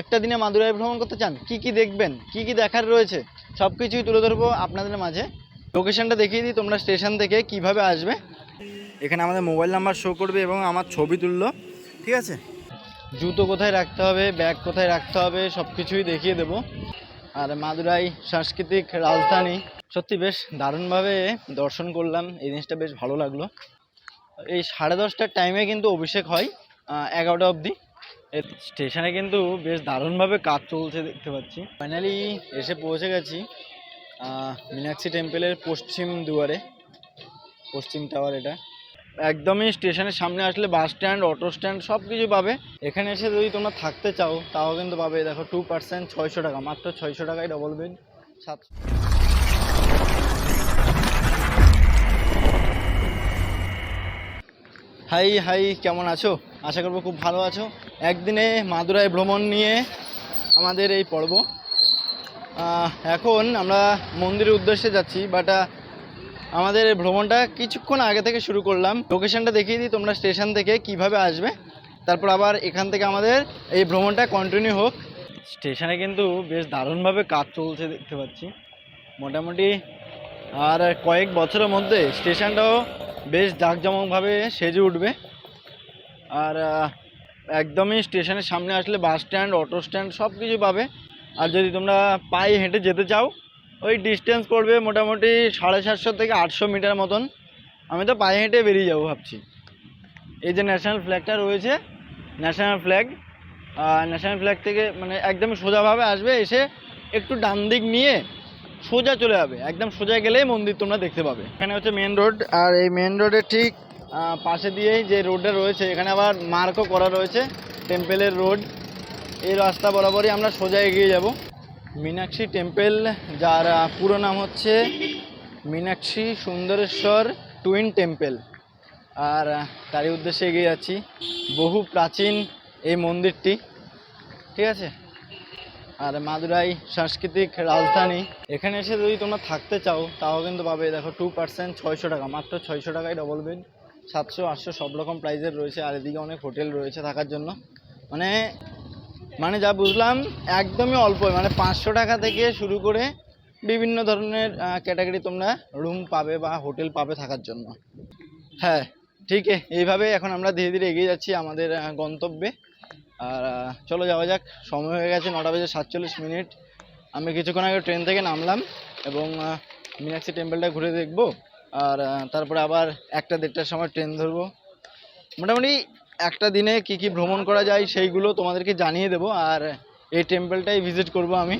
একটা দিনে মাদুরাই ভ্রমণ করতে চান কি কি দেখবেন কি কি দেখার রয়েছে সব কিছুই তুলে ধরবো আপনাদের মাঝে। লোকেশনটা দেখিয়ে দিই তোমরা স্টেশন থেকে কীভাবে আসবে। এখানে আমাদের মোবাইল নাম্বার শো করবে এবং আমার ছবি তুললো ঠিক আছে? জুতো কোথায় রাখতে হবে ব্যাগ কোথায় রাখতে হবে সব কিছুই দেখিয়ে দেবো। আর মাদুরাই সাংস্কৃতিক রাজধানী। সত্যি বেশ দারুণভাবে দর্শন করলাম এই জিনিসটা বেশ ভালো লাগল। এই সাড়ে দশটার টাইমে কিন্তু অভিষেক হয় এগারোটা অবধি। এর স্টেশনে কিন্তু বেশ দারুণভাবে কাজ চলছে দেখতে পাচ্ছি। ফাইনালি এসে পৌঁছে গেছি মীনাক্ষী টেম্পলের পশ্চিম দুয়ারে, পশ্চিম টাওয়ার এটা। একদমই স্টেশনের সামনে আসলে বাস স্ট্যান্ড অটো স্ট্যান্ড সব কিছু পাবে। এখানে এসে যদি তোমরা থাকতে চাও, তাও কিন্তু পাবে। দেখো টু পার্সেন্ট ছয়শো টাকা, মাত্র ছয়শো টাকায় ডবল বেড সাতশো হাই হাই কেমন আছো? আশা করব খুব ভালো আছো। একদিনে মাদুরাই ভ্রমণ নিয়ে আমাদের এই পর্ব। এখন আমরা মন্দিরের উদ্দেশ্যে যাচ্ছি বাট আমাদের ভ্রমণটা কিছুক্ষণ আগে থেকে শুরু করলাম। লোকেশনটা দেখিয়ে দিই, তোমরা স্টেশন থেকে কীভাবে আসবে, তারপর আবার এখান থেকে আমাদের এই ভ্রমণটা কন্টিনিউ হোক। স্টেশনে কিন্তু বেশ দারুণভাবে কাজ চলছে দেখতে পাচ্ছি। মোটামুটি আর কয়েক বছরের মধ্যে স্টেশনটাও বেশ জাঁকজমকভাবে সেজে উঠবে। আর একদমই স্টেশনের সামনে আসলে বাস স্ট্যান্ড, অটো স্ট্যান্ড সব কিছু পাবে। আর যদি তোমরা পায়ে হেঁটে যেতে চাও, ওই ডিস্টেন্স পড়বে মোটামুটি সাড়ে সাতশো থেকে আটশো মিটার মতন। আমি তো পায়ে হেঁটে বেরিয়ে যাব ভাবছি। এই যে ন্যাশনাল ফ্ল্যাগটা রয়েছে ন্যাশনাল ফ্ল্যাগ ন্যাশনাল ফ্ল্যাগ থেকে মানে একদম সোজাভাবে আসবে, এসে একটু ডান দিক নিয়ে সোজা চলে যাবে। একদম সোজা গেলেই মন্দির তোমরা দেখতে পাবে। এখানে হচ্ছে মেন রোড আর এই মেন রোডের ঠিক পাশে দিয়েই যে রোডটা রয়েছে, এখানে আবার মার্কও করা রয়েছে, টেম্পেলের রোড। এই রাস্তা বরাবরই আমরা সোজা এগিয়ে যাব। মীনাক্ষী টেম্পেল, যার পুরো নাম হচ্ছে মীনাক্ষী সুন্দরেশ্বর টুইন টেম্পেল। আর তারই উদ্দেশ্যে এগিয়ে যাচ্ছি। বহু প্রাচীন এই মন্দিরটি, ঠিক আছে? আর মাদুরাই সাংস্কৃতিক রাজধানী। এখানে এসে যদি তোমরা থাকতে চাও, তাও কিন্তু পাবে। দেখো টু পার্সেন্ট ছয়শো টাকা, মাত্র ছয়শো টাকায় ডবল বেড সাতশো, আটশো সব রকম প্রাইজের রয়েছে আর এদিকে অনেক হোটেল রয়েছে থাকার জন্য। মানে মানে যা বুঝলাম, একদমই অল্প মানে পাঁচশো টাকা থেকে শুরু করে বিভিন্ন ধরনের ক্যাটাগরি তোমরা রুম পাবে বা হোটেল পাবে থাকার জন্য। হ্যাঁ ঠিক এইভাবে এখন আমরা ধীরে ধীরে এগিয়ে যাচ্ছি আমাদের গন্তব্যে। আর চলো যাওয়া যাক, সময় হয়ে গেছে নটা বেজে সাতচল্লিশ মিনিট। আমি কিছুক্ষণ আগে ট্রেন থেকে নামলাম এবং মীনাক্ষী টেম্পলটা ঘুরে দেখব। আর তারপরে আবার একটা দেড়টার সময় ট্রেন ধরবো। মোটামুটি একটা দিনে কি কি ভ্রমণ করা যায় সেইগুলো তোমাদেরকে জানিয়ে দেবো, আর এই টেম্পলটাই ভিজিট করব আমি।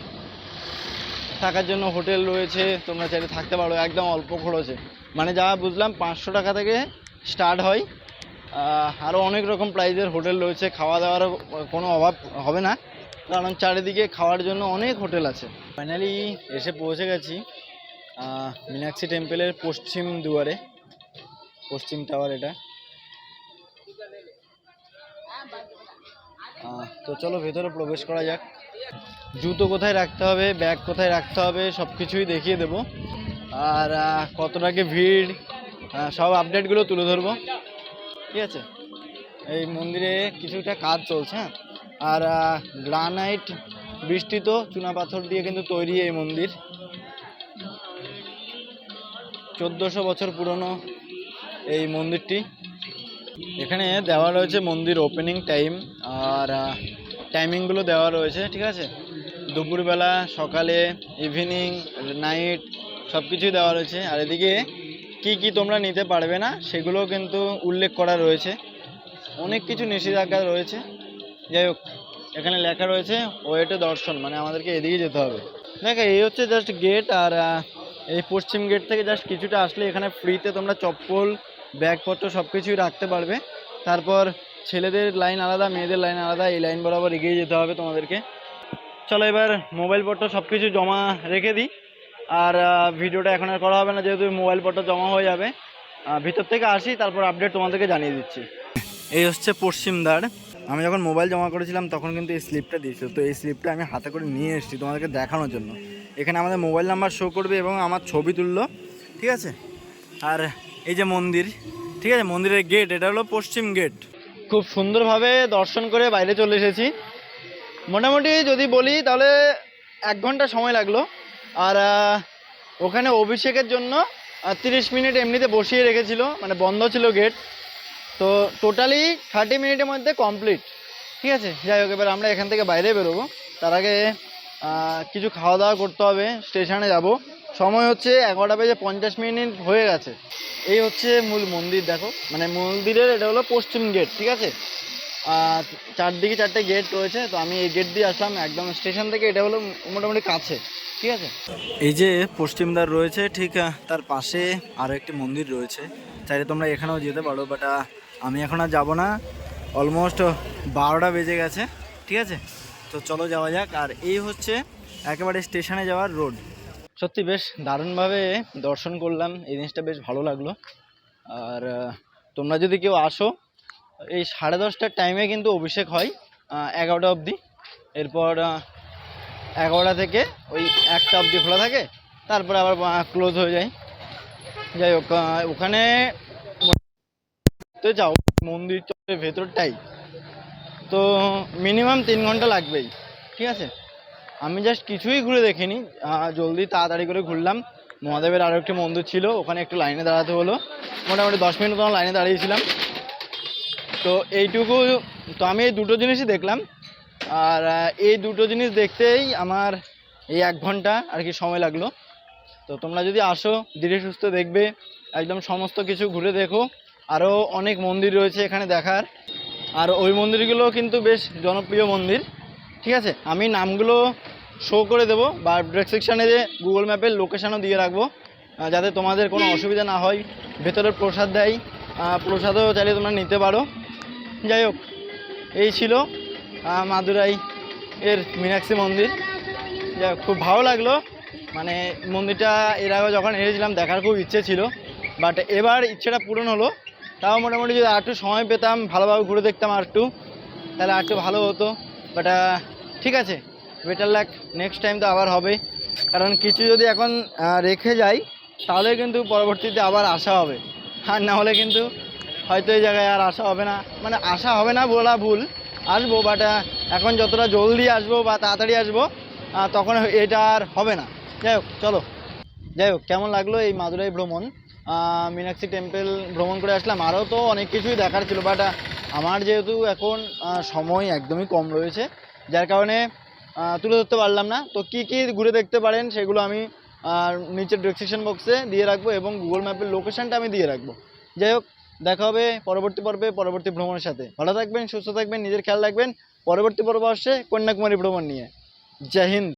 থাকার জন্য হোটেল রয়েছে, তোমরা চাইলে থাকতে পারো, একদম অল্প খরচে। মানে যা বুঝলাম পাঁচশো টাকা থেকে স্টার্ট হয়। আরও অনেক রকম প্রাইজের হোটেল রয়েছে, খাওয়া দাওয়ারও কোনো অভাব হবে না। কারণ চারিদিকে খাওয়ার জন্য অনেক হোটেল আছে। ফাইনালি এসে পৌঁছে গেছি। মীনাক্ষী টেম্পলের পশ্চিম দুয়ারে পশ্চিম টাওয়ার এটা। তো চলো ভেতরে প্রবেশ করা যাক। জুতো কোথায় রাখতে হবে ব্যাগ কোথায় রাখতে হবে সব কিছুই দেখিয়ে দেবো। আর আহ, কতটা কি ভিড় সব আপডেটগুলো তুলে ধরবো। ঠিক আছে? এই মন্দিরে কিছুটা কাজ চলছে হ্যাঁ? আর গ্রানাইট বৃষ্টি বৃষ্টিত চুনাপাথর দিয়ে কিন্তু তৈরি এই মন্দির। চোদ্দোশো বছর পুরনো এই মন্দিরটি। এখানে দেওয়া রয়েছে মন্দির ওপেনিং টাইম আর টাইমিংগুলো দেওয়া রয়েছে, ঠিক আছে? দুপুরবেলা, সকালে ইভিনিং নাইট সব কিছুই দেওয়া রয়েছে। আর এদিকে কি কি তোমরা নিতে পারবে না সেগুলো কিন্তু উল্লেখ করা রয়েছে। অনেক কিছু নিষেধাজ্ঞা রয়েছে। যাই হোক, এখানে লেখা রয়েছে, ওয়েটে দর্শন মানে আমাদেরকে এদিকে যেতে হবে। দেখো, এই হচ্ছে জাস্ট গেট আর এই পশ্চিম গেট থেকে জাস্ট কিছুটা আসলে এখানে ফ্রিতে তোমরা চপ্পল, ব্যাগপত্র সব কিছুই রাখতে পারবে। তারপর ছেলেদের লাইন আলাদা, মেয়েদের লাইন আলাদা, এই লাইন বরাবর এগিয়ে যেতে হবে তোমাদেরকে। চলো এবার মোবাইল পত্র সব কিছু জমা রেখে দিই। আর ভিডিওটা এখন আর করা হবে না, যেহেতু মোবাইল পত্র জমা হয়ে যাবে। ভিতর থেকে আসি, তারপর আপডেট তোমাদেরকে জানিয়ে দিচ্ছি। এই হচ্ছে পশ্চিম দ্বার। আমি যখন মোবাইল জমা করেছিলাম, তখন কিন্তু এই স্লিপটা দিয়েছিল। তো এই স্লিপটা আমি হাতে করে নিয়ে এসেছি তোমাদেরকে দেখানোর জন্য। এখানে আমাদের মোবাইল নাম্বার শো করবে এবং আমার ছবি তুললো, ঠিক আছে? আর এই যে মন্দির, ঠিক আছে? মন্দিরের গেট এটা হলো পশ্চিম গেট খুব সুন্দরভাবে দর্শন করে বাইরে চলে এসেছি। মোটামুটি যদি বলি, তাহলে এক ঘণ্টা সময় লাগল। আর ওখানে অভিষেকের জন্য তিরিশ মিনিট এমনিতে বসিয়ে রেখেছিল মানে বন্ধ ছিল গেট তো টোটালি থার্টি মিনিটের মধ্যে কমপ্লিট ঠিক আছে? যাই হোক, এবার আমরা এখান থেকে বাইরে বেরোবো। তার আগে কিছু খাওয়া দাওয়া করতে হবে। স্টেশনে যাব। সময় হচ্ছে এগারোটা বেজে পঞ্চাশ মিনিট হয়ে গেছে। এই হচ্ছে মূল মন্দির, দেখো। মানে মন্দিরের এটা হলো পশ্চিম গেট ঠিক আছে? চারদিকে চারটে গেট রয়েছে। তো আমি এই গেট দিয়ে আসলাম, একদম স্টেশন থেকে। এটা হলো মোটামুটি কাছে, ঠিক আছে? এই যে পশ্চিম দ্বার রয়েছে, ঠিক তার পাশে আরও একটি মন্দির রয়েছে। চাইলে তোমরা এখানেও যেতে পারো বাট আমি এখন আর যাব না। অলমোস্ট বারোটা বেজে গেছে, ঠিক আছে? তো চলো যাওয়া যাক। আর এই হচ্ছে একেবারে স্টেশনে যাওয়ার রোড। সত্যি বেশ দারুণভাবে দর্শন করলাম। এই জিনিসটা বেশ ভালো লাগল। আর তোমরা যদি কেউ আসো, এই সাড়ে দশটার টাইমে কিন্তু অভিষেক হয় এগারোটা অবধি। এরপর এগারোটা থেকে ওই একটা অবধি খোলা থাকে। তারপরে আবার ক্লোজ হয়ে যায়। যাই হোক ওখানে তো যাও, মন্দির চত্বরের ভেতরটাই। তো মিনিমাম তিন ঘণ্টা লাগবেই, ঠিক আছে? আমি জাস্ট কিছুই ঘুরে দেখিনি। জলদি তাড়াতাড়ি করে ঘুরলাম। মহাদেবের আরও একটি মন্দির ছিল, ওখানে একটু লাইনে দাঁড়াতে হলো। মোটামুটি দশ মিনিট মতো লাইনে দাঁড়িয়েছিলাম। তো এইটুকু, তো আমি এই দুটো জিনিসই দেখলাম। আর এই দুটো জিনিস দেখতেই আমার এই এক ঘণ্টা আর কি সময় লাগল। তো তোমরা যদি আসো, ধীরে সুস্থ দেখবে, একদম সমস্ত কিছু ঘুরে দেখো। আরও অনেক মন্দির রয়েছে এখানে দেখার। আর ওই মন্দিরগুলো কিন্তু বেশ জনপ্রিয় মন্দির। ঠিক আছে? আমি নামগুলো শো করে দেবো বা ডেসক্রিপশানে যে গুগল ম্যাপের লোকেশানও দিয়ে রাখব যাতে তোমাদের কোনো অসুবিধা না হয়। ভেতরে প্রসাদ দেয়। প্রসাদও চাইলে তোমরা নিতে পারো। যাই হোক, এই ছিল মাদুরাই এর মীনাক্ষী মন্দির। যাই খুব ভালো লাগল। মানে মন্দিরটা এর আগে যখন এসেছিলাম, দেখার খুব ইচ্ছে ছিল। বাট এবার ইচ্ছেটা পূরণ হলো। তাও মোটামুটি যদি আর একটু সময় পেতাম, ভালোভাবে ঘুরে দেখতাম আর একটু, তাহলে আর একটু ভালো হতো। বাট ঠিক আছে বেটার লাক নেক্সট টাইম তো আবার হবে। কারণ কিছু যদি এখন রেখে যাই, তাহলে কিন্তু পরবর্তীতে আবার আসা হবে। আর না হলে কিন্তু হয়তো এই জায়গায় আর আসা হবে না। মানে আসা হবে না বলা ভুল, আসব বাট এখন যতটা জলদি আসব বা তাড়াতাড়ি আসব তখন এটা আর হবে না। যাই হোক, চলো। যাই হোক, কেমন লাগল এই মাদুরাই ভ্রমণ? মীনাক্ষী টেম্পল ভ্রমণ করে আসলাম। আরও তো অনেক কিছুই দেখার ছিল বাট আমার যেহেতু এখন সময় একদমই কম রয়েছে, যার কারণে তুলে ধরতে পারলাম না। তো কি কি ঘুরে দেখতে পারেন সেগুলো আমি নিচের ডিসক্রিপশন বক্সে দিয়ে রাখব এবং গুগল ম্যাপের লোকেশানটা আমি দিয়ে রাখব। যাই হোক, দেখা হবে পরবর্তী পর্বে, পরবর্তী ভ্রমণের সাথে। ভালো থাকবেন, সুস্থ থাকবেন, নিজের খেয়াল রাখবেন। পরবর্তী পর্ব আসছে কন্যাকুমারী ভ্রমণ নিয়ে। জয় হিন্দ।